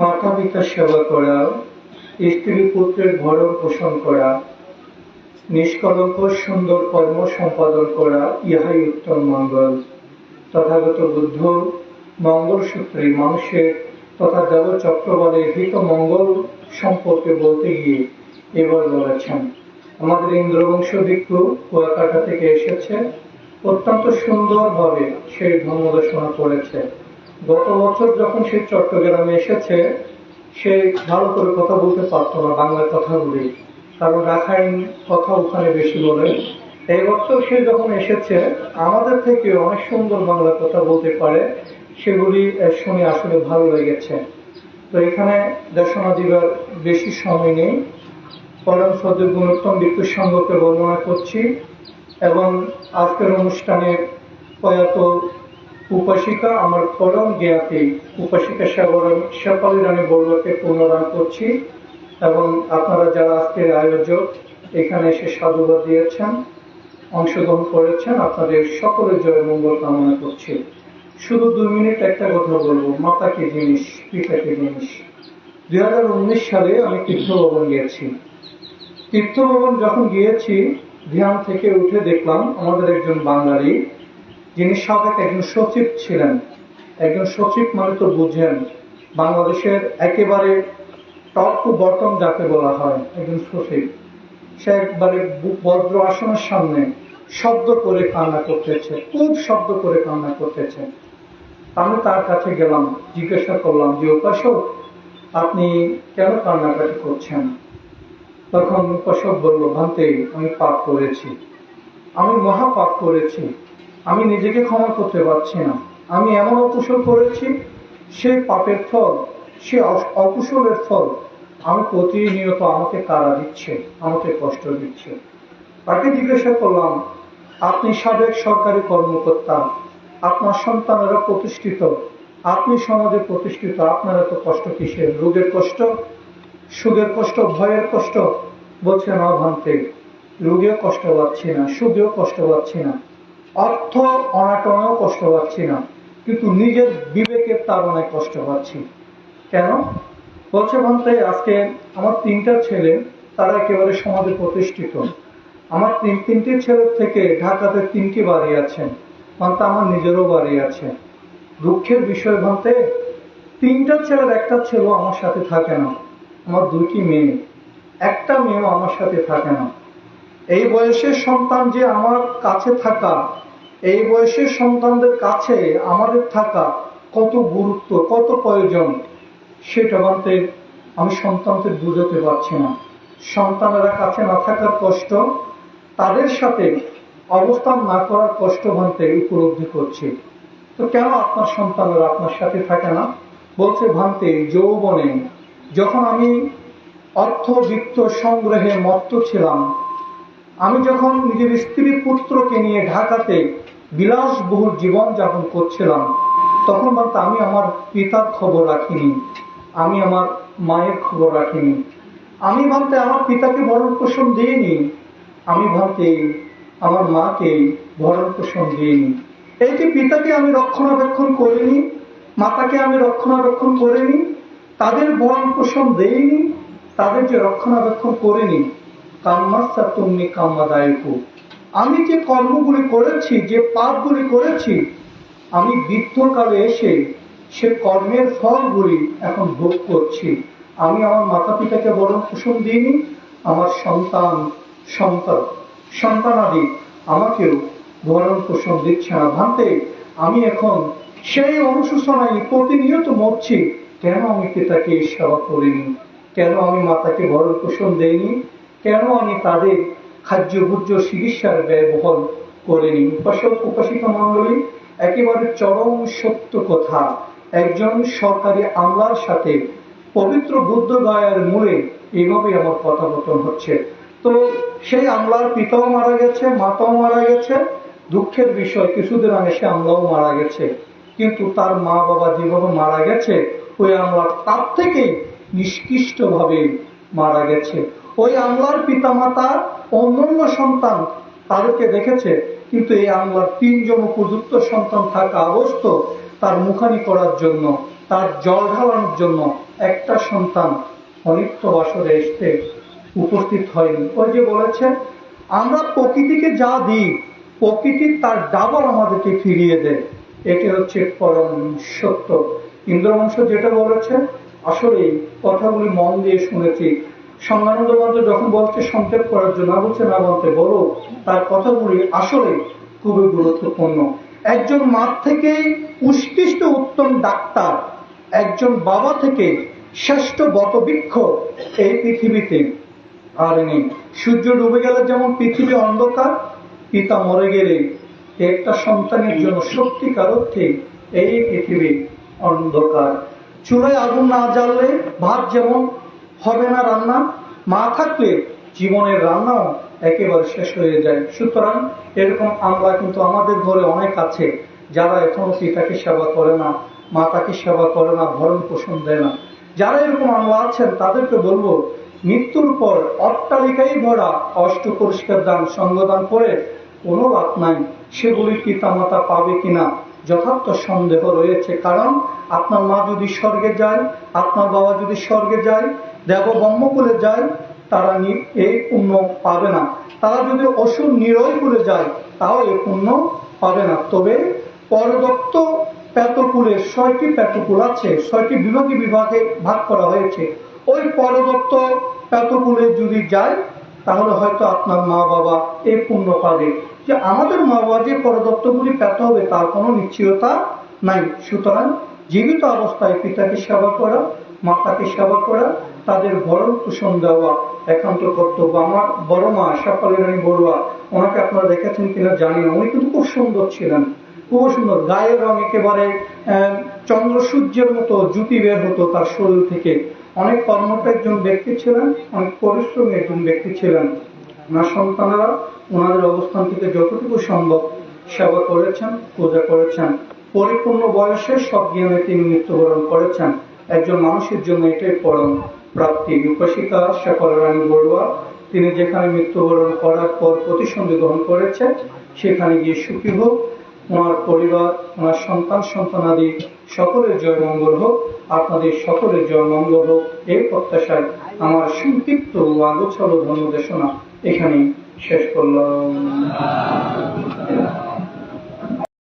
মাতা পিতা সেবা করা, স্ত্রী পুত্রের ভরণ পোষণ করা, নিষ্কলঙ্ক সুন্দর কর্ম সম্পাদন করা, ইহাই উত্তম মঙ্গল। তথাগত বুদ্ধ মঙ্গল সূত্রে মানুষের তথা দেব চক্রবলের হিত মঙ্গল সম্পর্কে বলতে গিয়ে এবার বলেছেন, আমাদের ইন্দ্রবংশ ভিক্ষু কুয়াকাটা থেকে এসেছে। অত্যন্ত সুন্দরভাবে সেই ধর্মদর্শনা করেছে। গত বছর যখন সে চট্টগ্রামে এসেছে, সে ভালো করে কথা বলতে পারতো না বাংলা কথাগুলি। কারণ রাখাইন কথা ওখানে বেশি বলে। এই বছর সে যখন এসেছে, আমাদের থেকে অনেক সুন্দর বাংলা কথা বলতে পারে। সেগুলি শুনে আসলে ভালো লেগেছে। তো এখানে দর্শনা দিবার বেশি সময় নেই। পরম সদ্য গুণোত্তম বিক্ষু সংঘকে বর্ণনা করছি। এবং আজকের অনুষ্ঠানে প্রয়াত উপাসিকা আমার পরম জ্ঞাতি উপাসিকা সেবরণ শেপালি রানী বড়ুয়াকে পুনরান করছি এবং আপনারা যারা আজকের আয়োজক, এখানে এসে সাধুবাদ দিয়েছেন, অংশগ্রহণ করেছেন, আপনাদের সকলের জয় মঙ্গল কামনা করছি। শুধু দুই মিনিট একটা কথা বলব মাতা কি জিনিস পিতা কি জিনিস? দুই হাজার উনিশ সালে আমি তীর্থভবন গিয়েছি। তীর্থভবন যখন গিয়েছি, ধ্যান থেকে উঠে দেখলাম আমাদের একজন বাঙালি যিনি সাবেক একজন সচিব ছিলেন, একজন সচিব মানে তো বুঝেন, বাংলাদেশের একেবারে টপ টু বটম যাকে বলা হয়, একজন সচিব। সে একবারে বজ্র আসনের সামনে শব্দ করে কান্না করতেছে, খুব শব্দ করে কান্না করতেছে। আমি তার কাছে গেলাম, জিজ্ঞাসা করলাম যে উপাসক, আপনি কেন কান্নাকাটি করছেন? তখন উপাসক বলল, ভান্তে, আমি পাপ করেছি। আমি মহা পাপ করেছি। আমি নিজেকে ক্ষমা করতে পারছি না। আমি এমন অকুশল করেছি, সে পাপের ফল, সে অকুশলের ফল। আমি প্রতিনিয়ত আমাকে তাড়া দিচ্ছে, আমাকে কষ্ট দিচ্ছে। তাকে জিজ্ঞাসা করলাম, আপনি সাবেক সরকারি কর্মকর্তা, আপনার সন্তানেরা প্রতিষ্ঠিত, আপনি সমাজে প্রতিষ্ঠিত, আপনার এত কষ্ট কিসের? রোগের কষ্ট? সুখের কষ্ট? ভয়ের কষ্ট? বলছে, না ভান্তে, রোগেও কষ্ট পাচ্ছি না সুখেও কষ্ট পাচ্ছি না। অর্থ অনাটনেও কষ্ট পাচ্ছি না, কিন্তু নিজের বিবেকের তাড়নায় কষ্ট পাচ্ছি। কেন? বলছে ভান্তে, আজকে আমার তিনটা ছেলে, তারা একেবারে সমাজে প্রতিষ্ঠিত। আমার তিন তিনটি ছেলের থেকে ঢাকাতে তিনটি বাড়ি আছে। ভান্তে, আমার নিজেরও বাড়ি আছে। দুঃখের বিষয় ভান্তে, তিনটা ছেলের একটা ছেলেও আমার সাথে থাকে না। আমার দুটি মেয়ে। একটা মেয়েও আমার সাথে থাকে না। এই বয়সের সন্তান যে আমার কাছে থাকা এই বয়সের সন্তানদের কাছে আমাদের থাকা কত গুরুত্ব, কত প্রয়োজন, সেটা বলতে আমি সন্তানদের বুঝাতে পারছি না। সন্তানেরা কাছে না থাকার কষ্ট, তাদের সাথে অবস্থান না করার কষ্ট ভান্তে উপলব্ধি করছি। তো কেন আপনার সন্তানেরা আপনার সাথে থাকে না? বলছে, ভান্তে, যৌবনে যখন আমি অর্থ বিত্ত সংগ্রহে মত্ত ছিলাম, আমি যখন নিজের স্ত্রী পুত্রকে নিয়ে ঢাকাতে বিলাসবহুল জীবন যাপন করছিলাম, তখন বলতে আমি আমার পিতার খবর রাখিনি, আমি আমার মায়ের খবর রাখিনি। আমি ভাবতে আমার পিতাকে ভরণ পোষণ দিইনি, আমি ভাবতে আমার মাকে ভরণ পোষণ দিইনি। এই যে পিতাকে আমি রক্ষণাবেক্ষণ করিনি, মাতাকে আমি রক্ষণাবেক্ষণ করিনি, তাদের ভরণ পোষণ দেইনি, তাদের যে রক্ষণাবেক্ষণ করিনি কাম্মাসা তুমি কাম্মাদায়কু। আমি যে কর্মগুলি করেছি, যে পাপগুলি করেছি, আমি বৃদ্ধকালে এসে সে কর্মের ফলগুলি এখন ভোগ করছি। আমি আমার মাতা পিতাকে বরং পোষণ দিইনি, আমার সন্তান সন্তান, সন্তানাদি আমাকেও ভরণ পোষণ দিচ্ছে না। ভাবতে আমি এখন সেই অনুশোচনায় প্রতিনিয়ত মরছি, কেন আমি পিতাকে সেবা করিনি? কেন আমি মাতাকে ভরণ পোষণ দেইনি? কেন আমি তাদের খাদ্য ভুজ্য চিকিৎসার ব্যয়বহল করেনি উপাসক উপাসিকা মন্ডলী একেবারে চরম সত্য কথা। একজন সরকারি আমলার সাথে পবিত্র বুদ্ধ গয়ার মূলে এইভাবেই আমার কথাবতন হচ্ছে। তো সেই আমলার পিতাও মারা গেছে, মাতাও মারা গেছে। দুঃখের বিষয়, কিছুদিন আগে সে আমলাও মারা গেছে। কিন্তু তার মা বাবা যেভাবে মারা গেছে, ওই আমলার তার থেকেই নিষ্কৃষ্ট ভাবে মারা গেছে। ওই আমলার পিতামাতা অন্যান্য সন্তান তাদেরকে দেখেছে, কিন্তু এই আমলার তিনজন উপযুক্ত সন্তান থাকা অবস্থ তার মুখানি করার জন্য, তার জল ঢালানোর জন্য একটা সন্তান অনিত্য বাসরে এসতে উপস্থিত হয়নি। ওই যে বলেছে আমরা প্রকৃতিকে যা দিই, প্রকৃতি তার ডাবল আমাদেরকে ফিরিয়ে দেয়। এটি হচ্ছে পরম সত্য। ইন্দ্রবংশ যেটা বলেছে আসলে কথাগুলি মন দিয়ে শুনেছি। সংজ্ঞানন্দ বন্ধু যখন বলছে সংক্ষেপ করার জন্য বলছে না বলতে বলো, তার কথাগুলি আসলে খুবই গুরুত্বপূর্ণ। একজন মা থেকে উৎকৃষ্ট উত্তম ডাক্তার, একজন বাবা থেকে শ্রেষ্ঠ বটবৃক্ষ এই পৃথিবীতে আর নেই। সূর্য ডুবে গেলে যেমন পৃথিবী অন্ধকার, পিতা মরে গেলে একটা সন্তানের জন্য সত্যিকার অর্থে এই পৃথিবী অন্ধকার। চুলায় আগুন না জ্বাললে ভাত যেমন হবে না রান্না, মা থাকলে জীবনের রান্নাও একেবারে শেষ হয়ে যায়। সুতরাং এরকম আমরা কিন্তু আমাদের ঘরে অনেক আছে, যারা এখনও পিতাকে সেবা করে না, মাতাকে সেবা করে না, ভরণ পোষণ দেয় না। যারা এরকম আমলা আছেন, তাদেরকে বলব, মৃত্যুর পর অট্টালিকাই ভরা অষ্ট পরিষ্কার দান সঙ্গদান করে কোনো লাভ নাই। সেগুলি পিতামাতা পাবে কিনা যথার্থ সন্দেহ রয়েছে। কারণ আপনার মা যদি স্বর্গে যায়, আপনার বাবা যদি স্বর্গে যায়, দেব ব্রহ্মকুলে যায়, তারা এই পুণ্য পাবে না। তারা যদি অসুর নিরয় করে যায়, তাও এই পুণ্য পাবে না। তবে পরদত্ত পেতকুলে ছয়টি পেতকুল আছে, ছয়টি বিভাগে বিভাগে ভাগ করা হয়েছে। ওই পরদত্ত পেতকুলে যদি যায়, তাহলে হয়তো আপনার মা বাবা এই পুণ্য পাবে। যে আমাদের মা বাবা যে পরদত্তগুলি পেতে হবে, তার কোনো নিশ্চয়তা নাই। সুতরাং জীবিত অবস্থায় পিতাকে সেবা করা, মাতাকে সেবা করা, তাদের ভরণ পোষণ দেওয়া, একান্ত কর্তব্য। আমার বড় মা সকলের রানী বড়ুয়া, ওনাকে আপনারা দেখেছেন কিনা জানি না, উনি কিন্তু খুব সুন্দর ছিলেন। খুব সুন্দর। গায়ের রং একেবারে চন্দ্র সূর্যের মতো জুতি বের হতো তার শরীর থেকে। অনেক কর্মঠ একজন ব্যক্তি ছিলেন, অনেক পরিশ্রমী একজন ব্যক্তি ছিলেন। ওনার সন্তানেরা ওনাদের অবস্থান থেকে যতটুকু সম্ভব সেবা করেছেন, পূজা করেছেন। পরিপূর্ণ বয়সে সব জ্ঞানে তিনি মৃত্যুবরণ করেছেন। একজন মানুষের জন্য এটাই পরম প্রাপ্তি। উপাসিকা শেখর রানী বড়ুয়া, তিনি যেখানে মৃত্যুবরণ করার পর প্রতিসন্ধি গ্রহণ করেছেন সেখানে গিয়ে সুখী হোক। ওনার পরিবার, ওনার সন্তান, সন্তানাদি সকলের জয় মঙ্গল হোক, আপনাদের সকলের জয় মঙ্গল হোক, এই প্রত্যাশায় আমার সংক্ষিপ্ত আগোছালো ধর্মদেশনা এখানেই শেষ করলাম।